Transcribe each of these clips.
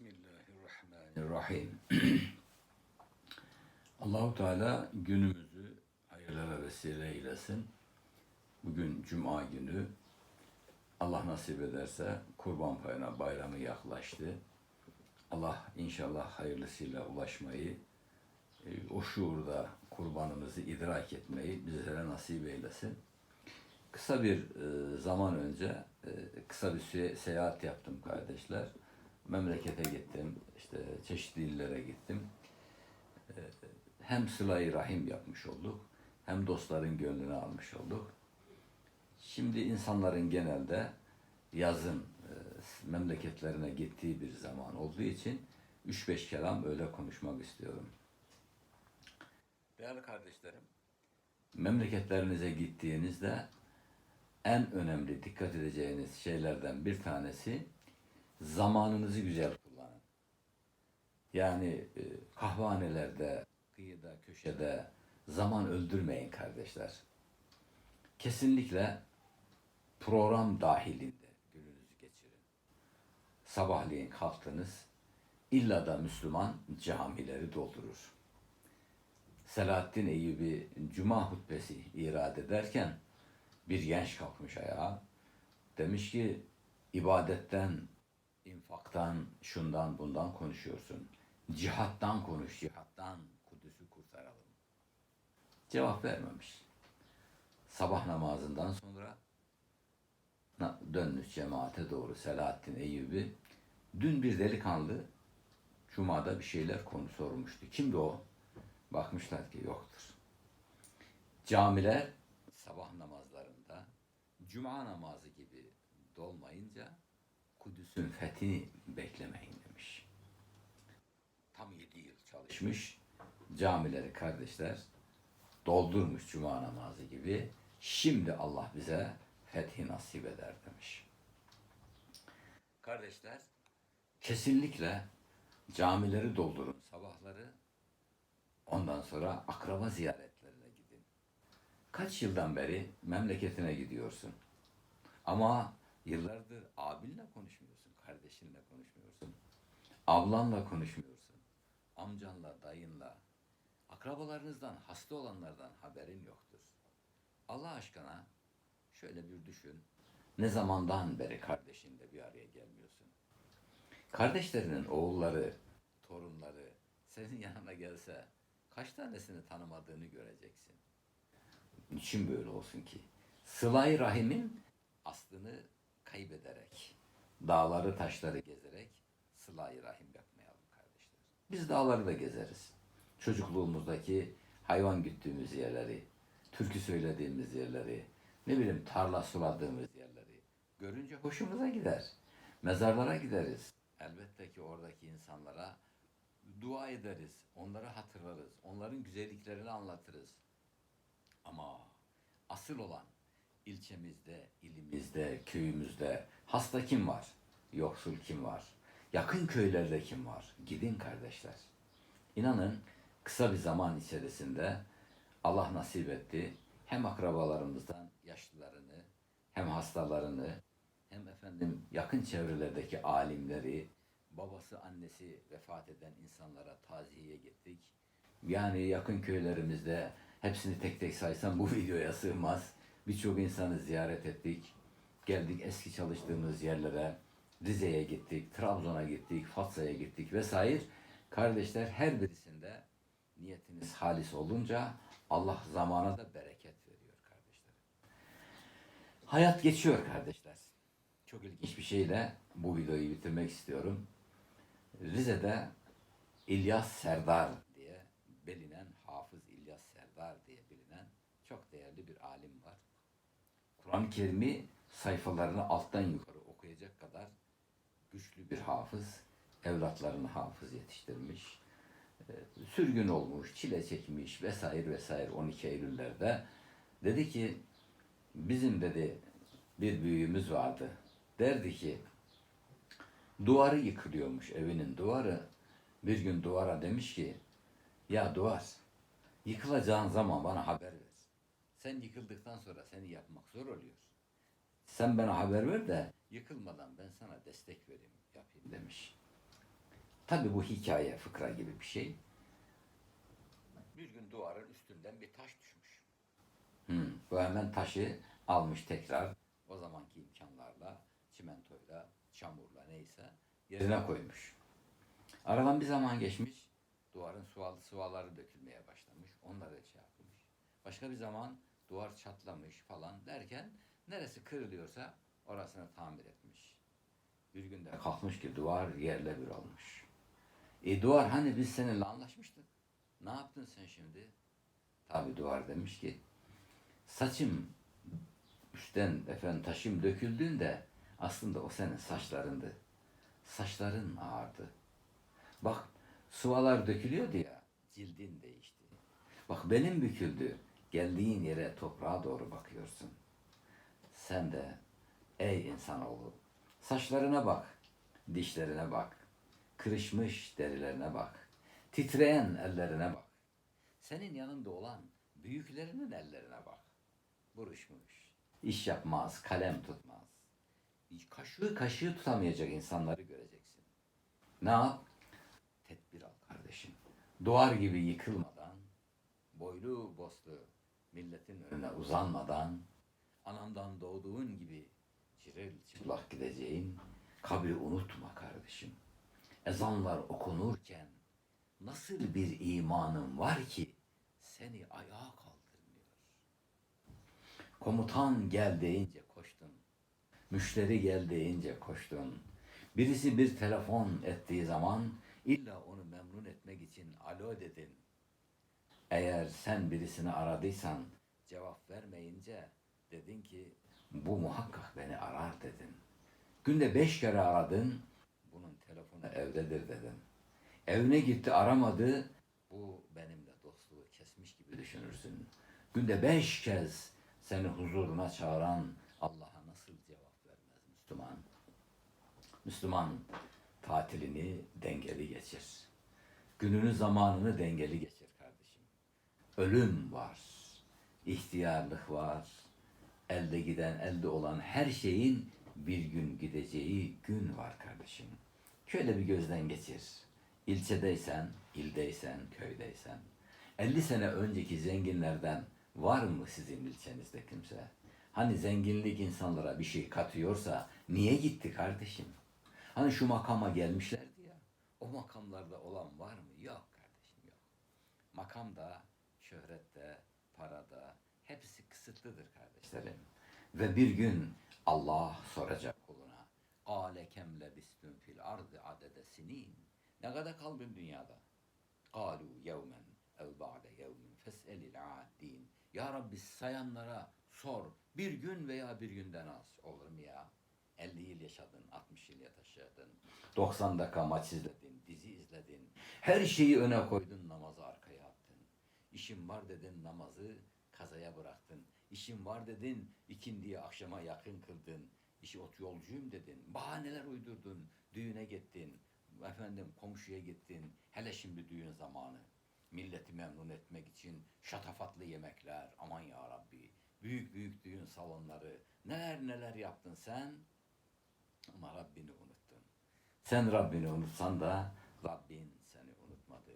Bismillahirrahmanirrahim. Allahu Teala günümüzü hayırlara vesile eylesin. Bugün Cuma günü. Allah nasip ederse Kurban Payına bayramı yaklaştı. Allah inşallah hayırlısıyla ulaşmayı, e, o şuurda kurbanımızı idrak etmeyi bizlere nasip eylesin. Kısa bir e, zaman önce e, kısa bir seyahat yaptım kardeşler. Memlekete gittim, işte çeşitli illere gittim. E, hem sıla-i rahim yapmış olduk, hem dostların gönlünü almış olduk. Şimdi insanların genelde yazın e, memleketlerine gittiği bir zaman olduğu için 3-5 kelam öyle konuşmak istiyorum. Değerli kardeşlerim, memleketlerinize gittiğinizde en önemli dikkat edeceğiniz şeylerden bir tanesi zamanınızı güzel kullanın. Yani e, kahvanelerde, kıyıda, köşede zaman öldürmeyin kardeşler. Kesinlikle program dahilinde gününüzü geçirin. Sabahleyin kalktınız, illa da Müslüman camileri doldurur. Selahaddin Eyyubi Cuma hutbesi irade ederken bir genç kalkmış ayağa. Demiş ki ibadetten, infaktan, şundan bundan konuşuyorsun. Cihattan konuş, cihattan Kudüs'ü kurtaralım. Cevap vermemiş. Sabah namazından sonra dönmüş cemaate doğru Selahaddin Eyyubi. Dün bir delikanlı Cuma'da bir şeyler konu sormuştu. Kimdi o? Bakmışlar ki yoktur. Camiler sabah namazlarında cuma namazı gibi dolmayınca Kudüs'ün fethini beklemeyin demiş. Tam yedi yıl çalışmış. Camileri kardeşler doldurmuş cuma namazı gibi. Şimdi Allah bize fethi nasip eder demiş. Kardeşler kesinlikle camileri doldurun sabahları. Ondan sonra akraba ziyaretlerine gidin. Kaç yıldan beri memleketine gidiyorsun. Ama yıllardır abinle konuşmuyorsun, kardeşinle konuşmuyorsun. Ablanla konuşmuyorsun. Amcanla, dayınla, akrabalarınızdan, hasta olanlardan haberin yoktur. Allah aşkına şöyle bir düşün. Ne zamandan beri kardeşinle bir araya gelmiyorsun? Kardeşlerinin oğulları, torunları senin yanına gelse kaç tanesini tanımadığını göreceksin. Niçin böyle olsun ki? Sıla-i Rahim'in aslını kaybederek, dağları taşları gezerek Sıla-i Rahim yapmayalım kardeşler. Biz dağları da gezeriz. Çocukluğumuzdaki hayvan güttüğümüz yerleri, türkü söylediğimiz yerleri, ne bileyim tarla suladığımız yerleri görünce hoşumuza gider. Mezarlara gideriz. Elbette ki oradaki insanlara dua ederiz, onları hatırlarız, onların güzelliklerini anlatırız. Ama asıl olan ilçemizde, ilimizde, köyümüzde hasta kim var? Yoksul kim var? Yakın köylerde kim var? Gidin kardeşler. İnanın kısa bir zaman içerisinde Allah nasip etti. Hem akrabalarımızdan yaşlılarını, hem hastalarını, hem efendim yakın çevrelerdeki alimleri, babası annesi vefat eden insanlara taziyeye gittik. Yani yakın köylerimizde hepsini tek tek saysam bu videoya sığmaz. Birçok insanı ziyaret ettik. Geldik eski çalıştığımız yerlere. Rize'ye gittik, Trabzon'a gittik, Fatsa'ya gittik vesaire. Kardeşler her birisinde niyetiniz halis olunca Allah zamana da bereket veriyor kardeşler. Hayat geçiyor kardeşler. Çok ilginç bir şeyle bu videoyu bitirmek istiyorum. Rize'de İlyas Serdar diye bilinen, Hafız İlyas Serdar diye bilinen çok değerli bir alim var. Kur'an-ı Kerim'i sayfalarını alttan yukarı okuyacak kadar güçlü bir hafız, evlatlarını hafız yetiştirmiş. Ee, Sürgün olmuş, çile çekmiş vesaire vesaire 12 Eylül'lerde. Dedi ki bizim dedi bir büyüğümüz vardı. Derdi ki duvarı yıkılıyormuş evinin duvarı. Bir gün duvara demiş ki ya duvar yıkılacağın zaman bana haber ver. Sen yıkıldıktan sonra seni yapmak zor oluyor. Sen bana haber ver de yıkılmadan ben sana destek vereyim, yapayım demiş. Tabi bu hikaye, fıkra gibi bir şey. Bir gün duvarın üstünden bir taş düşmüş. Hmm, bu hemen taşı almış tekrar o zamanki imkanlarla, çimentoyla, çamurla neyse yerine koymuş. Aradan bir zaman geçmiş, duvarın sual, sıvaları dökülmeye başlamış. Onları şey yapmış. Başka bir zaman duvar çatlamış falan derken neresi kırılıyorsa orasını tamir etmiş. Bir günde kalkmış ki duvar yerle bir olmuş. E duvar hani biz seninle anlaşmıştık. Ne yaptın sen şimdi? Tabi duvar demiş ki saçım üstten efendim taşım döküldüğünde aslında o senin saçlarındı. Saçların ağardı. Bak sıvalar dökülüyordu ya cildin değişti. Bak benim büküldü. Geldiğin yere toprağa doğru bakıyorsun. Sen de ey insanoğlu saçlarına bak, dişlerine bak, kırışmış derilerine bak, titreyen ellerine bak. Senin yanında olan büyüklerinin ellerine bak. Buruşmuş, iş yapmaz, kalem tutmaz. Kaşığı kaşığı tutamayacak insanları göreceksin. Ne yap? Tedbir al kardeşim. Duvar gibi yıkılmadan, boylu boslu milletin önüne uzanmadan, anandan doğduğun gibi ciril çıplak gideceğin kabri unutma kardeşim. Ezanlar okunurken nasıl bir imanın var ki seni ayağa kaldırmıyor. Komutan gel deyince koştun. Müşteri gel deyince koştun. Birisi bir telefon ettiği zaman illa onu memnun etmek için alo dedin. Eğer sen birisini aradıysan cevap vermeyince dedin ki bu muhakkak beni arar dedin. Günde beş kere aradın bunun telefonu evdedir dedin. Evine gitti aramadı bu benimle dostluğu kesmiş gibi düşünürsün. Günde beş kez seni huzuruna çağıran Allah'a nasıl cevap vermez Müslüman? Müslüman tatilini dengeli geçir. Gününü zamanını dengeli geçir. Ölüm var, ihtiyarlık var, elde giden elde olan her şeyin bir gün gideceği gün var kardeşim. Şöyle bir gözden geçir. İlçedeysen, ildeysen, köydeysen. 50 sene önceki zenginlerden var mı sizin ilçenizde kimse? Hani zenginlik insanlara bir şey katıyorsa niye gitti kardeşim? Hani şu makama gelmişlerdi ya. O makamlarda olan var mı? Yok kardeşim yok. Makamda, şöhrette, parada hepsi kısıtlıdır kardeşlerim. Ve bir gün Allah soracak kuluna. Kâle kem lebistün fil ardı adede sinin. Ne kadar kaldın dünyada? Kalu yevmen ev ba'de yevmin fes'elil addin. Ya Rabbi sayanlara sor. Bir gün veya bir günden az. Olur mu ya? 50 yıl yaşadın, 60 yıl yaşadın. 90 dakika maç izledin, dizi izledin. Her şeyi öne koydun, namazı arkaya attın. İşim var dedin, namazı kazaya bıraktın. İşim var dedin, ikindiye akşama yakın kıldın. İşi ot yolcuyum dedin. Bahaneler uydurdun. Düğüne gittin. Efendim komşuya gittin. Hele şimdi düğün zamanı. Milleti memnun etmek için şatafatlı yemekler. Aman ya Rabbi. Büyük büyük düğün salonları. Neler neler yaptın sen. Ama Rabbini unuttun. Sen Rabbini unutsan da Rabbin seni unutmadı.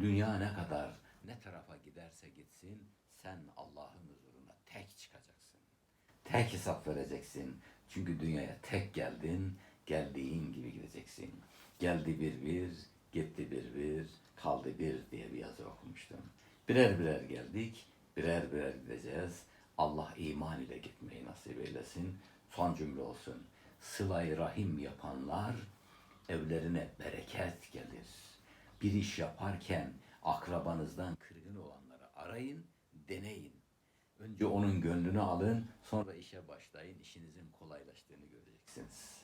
Dünya ne kadar ne tarafa giderse gitsin sen Allah'ın huzuruna tek çıkacaksın. Tek hesap vereceksin. Çünkü dünyaya tek geldin, geldiğin gibi gideceksin. Geldi bir bir, gitti bir bir, kaldı bir diye bir yazı okumuştum. Birer birer geldik, birer birer gideceğiz. Allah iman ile gitmeyi nasip eylesin. Son cümle olsun. Sıla-i rahim yapanlar evlerine bereket gelir. Bir iş yaparken akrabanızdan kırgın olanları arayın, deneyin. Önce onun gönlünü alın, sonra işe başlayın. İşinizin kolaylaştığını göreceksiniz.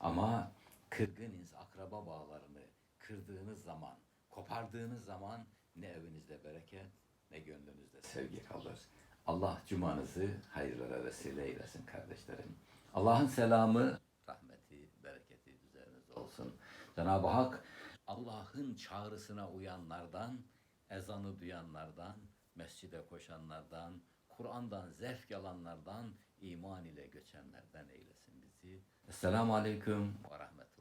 Ama kırgınız akraba bağlarını kırdığınız zaman, kopardığınız zaman ne evinizde bereket ne gönlünüzde sevgi kalır. Allah cumanızı hayırlara vesile eylesin kardeşlerim. Allah'ın selamı, rahmeti, bereketi üzerinize olsun. Cenab-ı Hak Allah'ın çağrısına uyanlardan, ezanı duyanlardan, mescide koşanlardan, Kur'an'dan zevk alanlardan, iman ile göçenlerden eylesin bizi. Esselamu Aleyküm ve Rahmetullahi